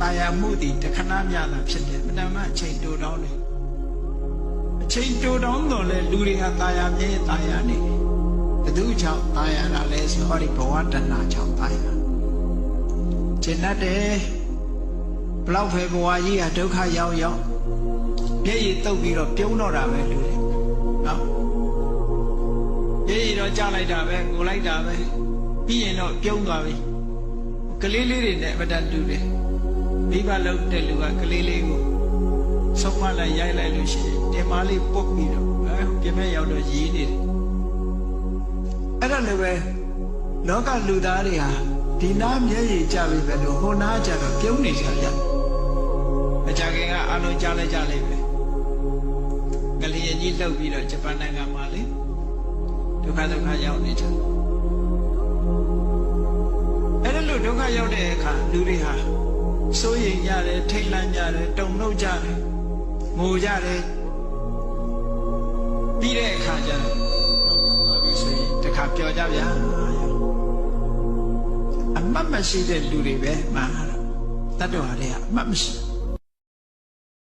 တာယာမှုတည်တခဏမြတာဖြစ်တယ်မတမအချိန်တိုတောင်းတယ်အချိန်တိုတောင်းတော့လေလူတွေကတာယာမြဲတာယာနေတယ်ဘသူကြောင့်တာယာတာလဲဆိုဟောဒီဘဝတဏ္ဍာကြောင့်တာယာကျင့်တတ်တယ်ဘလောက်ပဲဘဝကြီးကဒုက္ခရောက်ရောက်မျက်ရည်တုပ်ပြီးတော့ပြုံးတော့တာပဲလူတွေနော်မျက်ရည်တော့ကြားလိုက်တာပဲကိုလိုက်တာပဲပြီးရင်တော့ပြုံးသွားပြီကလေးလေးတွေနဲ့အမတန်တူတယ် မိဘလုံးတဲ့လူကကလေးလေးကိုဆုံးမလိုက်ရိုက်လိုက်လို့ရှိရင်တင်မာလေးပုတ်ပြီးတော့အဲပြင်မဲ့ရောက်တော့ရည်နေတယ်အဲ့ဒါလည်းပဲလောကလူသားတွေဟာဒီနားမျက်ရည်ကြပြီပဲလို့ဟိုနားကြတော့ပြုံးနေကြရတယ်အကြခင်ကအလုံးကြားလိုက်ကြလိမ့်မယ်ကလေးရင်ကြီးလှုပ်ပြီးတော့ဂျပန်နိုင်ငံမှာလေဒုက္ခဒုက္ခရောက်နေကြအဲ့ဒါလို့ဒုက္ခရောက်တဲ့အခါလူတွေဟာစိုးရိမ်ကြ တယ်ထိတ်လန့်ကြတယ်တုန်လှုပ်ကြတယ်ငိုကြတယ်ပြီးတဲ့အခါကျတော့တော့ပြီဆိုရင်တခါပျော်ကြဗျာအမတ်မရှိတဲ့လူတွေပဲမှားတာတတ်တော်ဟာတွေကအမတ်မရှိဘူး